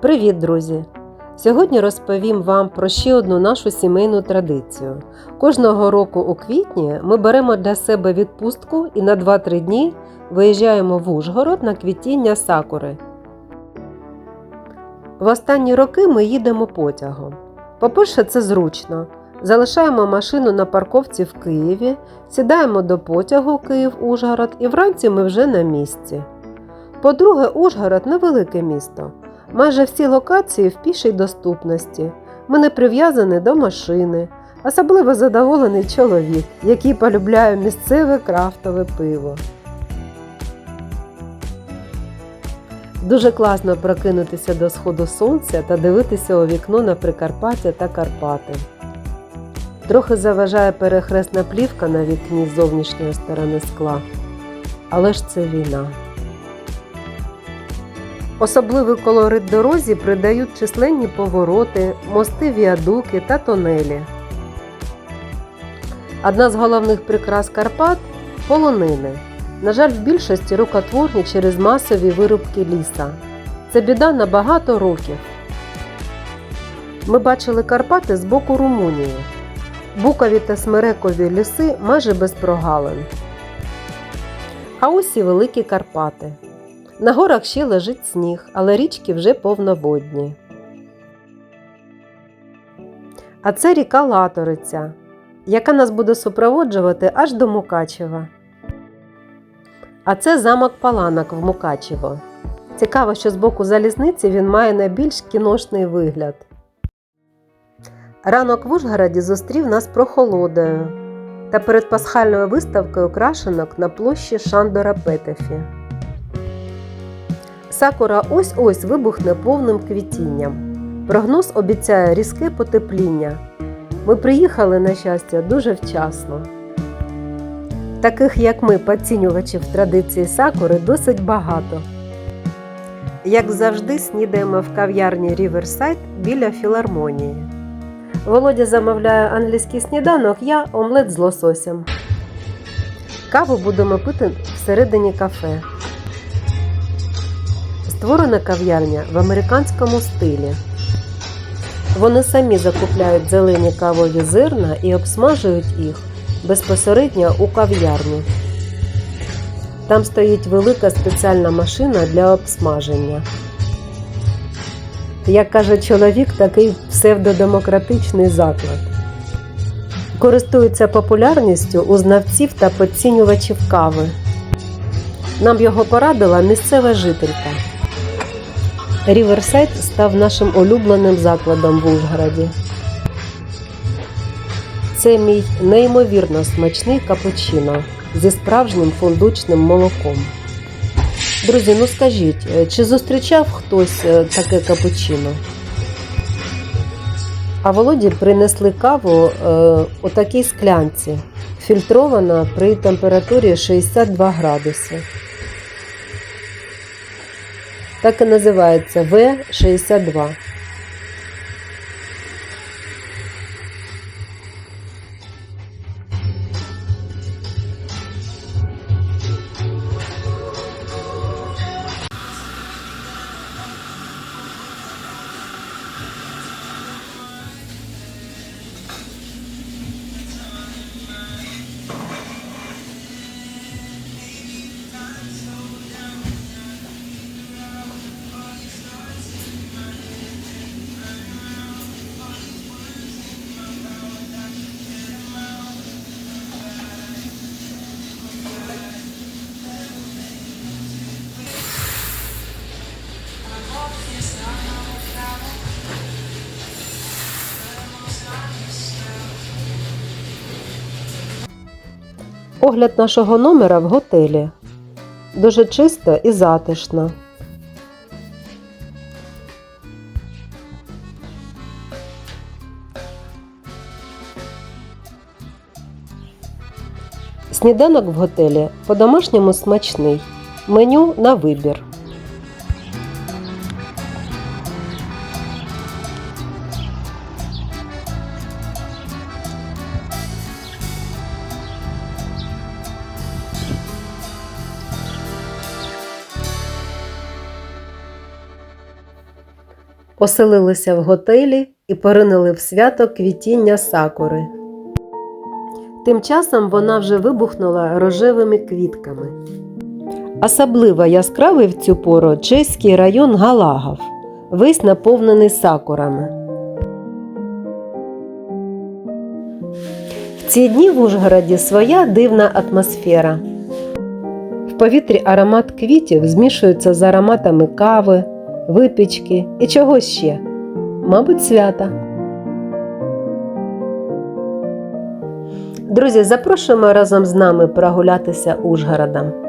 Привіт, друзі! Сьогодні розповім вам про ще одну нашу сімейну традицію. Кожного року у квітні ми беремо для себе відпустку і на 2-3 дні виїжджаємо в Ужгород на квітіння сакури. В останні роки ми їдемо потягом. По-перше, це зручно. Залишаємо машину на парковці в Києві, сідаємо до потягу Київ-Ужгород і вранці ми вже на місці. По-друге, Ужгород невелике місто. Майже всі локації в пішій доступності. Ми не прив'язані до машини. Особливо задоволений чоловік, який полюбляє місцеве крафтове пиво. Дуже класно прокинутися до сходу сонця та дивитися у вікно на Прикарпаття та Карпати. Трохи заважає перехресна плівка на вікні зовнішньої сторони скла. Але ж це війна. Особливий колорит дорозі придають численні повороти, мости, віадуки та тонелі. Одна з головних прикрас Карпат полонини. На жаль, в більшості рукотворні через масові вирубки ліса. Це біда на багато років. Ми бачили Карпати з боку Румунії. Букові та смерекові ліси майже без прогалин. А ось і великі Карпати. На горах ще лежить сніг, але річки вже повноводні. А це ріка Латориця, яка нас буде супроводжувати аж до Мукачева. А це замок Паланок в Мукачево. Цікаво, що з боку залізниці він має найбільш кіношний вигляд. Ранок в Ужгороді зустрів нас прохолодою та перед пасхальною виставкою крашенок на площі Шандора Петефі. Сакура ось-ось вибухне повним квітінням. Прогноз обіцяє різке потепління. Ми приїхали, на щастя, дуже вчасно. Таких, як ми, поцінювачів традиції сакури, досить багато. Як завжди, снідаємо в кав'ярні Riverside біля філармонії. Володя замовляє англійський сніданок, я омлет з лососем. Каву будемо пити всередині кафе. Створена кав'ярня в американському стилі. Вони самі закупляють зелені кавові зерна і обсмажують їх безпосередньо у кав'ярні. Там стоїть велика спеціальна машина для обсмаження. Як каже чоловік, такий псевдодемократичний заклад. Користується популярністю у знавців та поцінювачів кави. Нам його порадила місцева жителька. Ріверсайд став нашим улюбленим закладом в Ужгороді. Це мій неймовірно смачний капучино зі справжнім фундучним молоком. Друзі, ну скажіть, чи зустрічав хтось е, таке капучино? А Володі принесли каву е, у такій склянці, фільтрована при температурі 62 градуси. Так и называется В62. Огляд нашого номера в готелі. Дуже чисто і затишно. Сніданок в готелі по-домашньому смачний. Меню на вибір. Оселилися в готелі і поринули в свято квітіння сакури. Тим часом вона вже вибухнула рожевими квітками. Особливо яскравий в цю пору чеський район Галагов, весь наповнений сакурами. В ці дні в Ужгороді своя дивна атмосфера. В повітрі аромат квітів змішується з ароматами кави, випічки і чого ще? Мабуть, свята. Друзі, запрошуємо разом з нами прогулятися Ужгородом.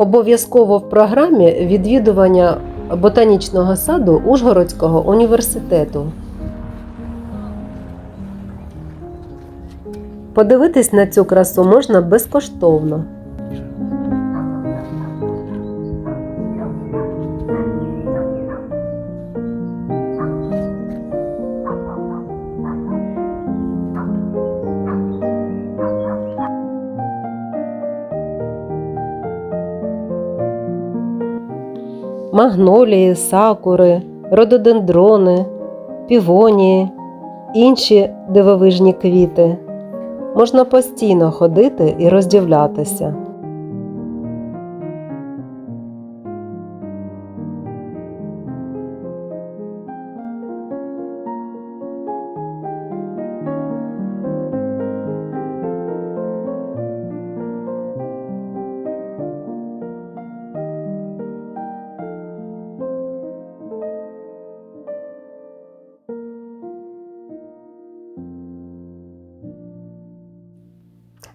Обов'язково в програмі відвідування ботанічного саду Ужгородського університету. Подивитись на цю красу можна безкоштовно. Магнолії, сакури, рододендрони, півонії, інші дивовижні квіти. Можна постійно ходити і роздивлятися.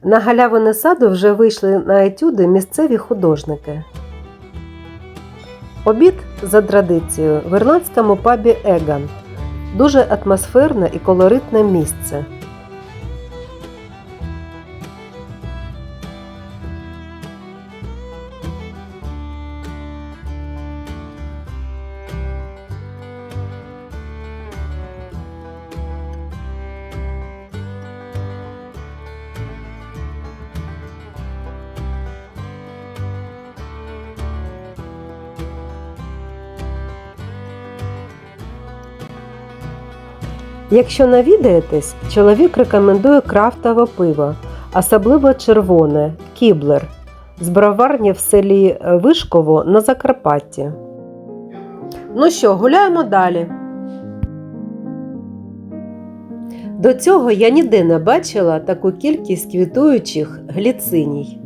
На галявини саду вже вийшли на етюди місцеві художники. Обід за традицією в ірландському пабі Еган. Дуже атмосферне і колоритне місце. Якщо навідаєтесь, чоловік рекомендує крафтове пиво, особливо червоне кіблер з броварні в селі Вишково на Закарпатті. Ну що, гуляємо далі. До цього я ніде не бачила таку кількість квітуючих гліциній.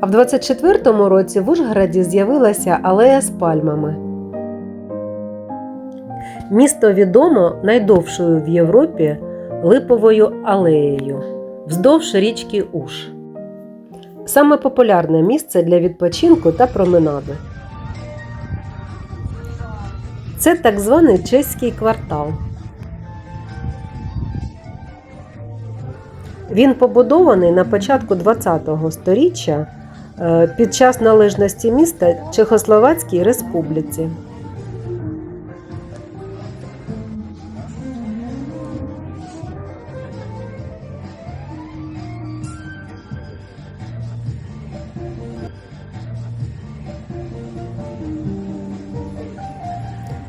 А в 24-му році в Ужгороді з'явилася алея з пальмами. Місто відомо найдовшою в Європі липовою алеєю вздовж річки Уж. Саме популярне місце для відпочинку та променади. Це так званий чеський квартал. Він побудований на початку ХХ століття під час належності міста Чехословацькій Республіці.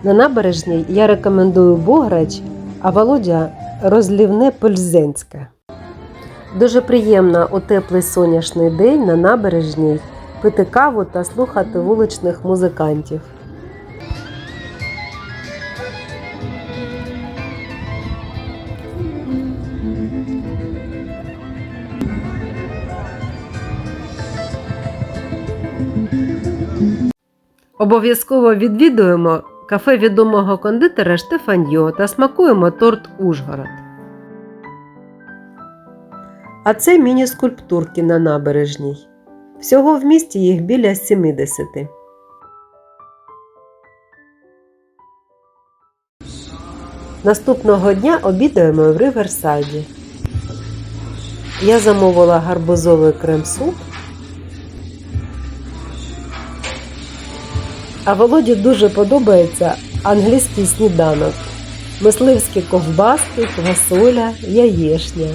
На набережній я рекомендую Бограч, а Володя розлівне Пельзенське. Дуже приємно у теплий сонячний день на набережній пити каву та слухати вуличних музикантів. Обов'язково відвідуємо кафе відомого кондитера Штефаньо та смакуємо торт Ужгород. А це міні-скульптурки на набережній. Всього в місті їх біля 70. Наступного дня обідаємо в Риверсайді. Я замовила гарбузовий крем-суп. А Володі дуже подобається англійський сніданок. Мисливські ковбаски, квасоля, яєшня.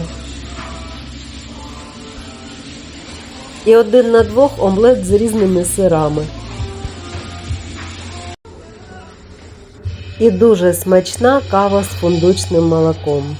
І один на двох омлет з різними сирами. І дуже смачна кава з фундучним молоком.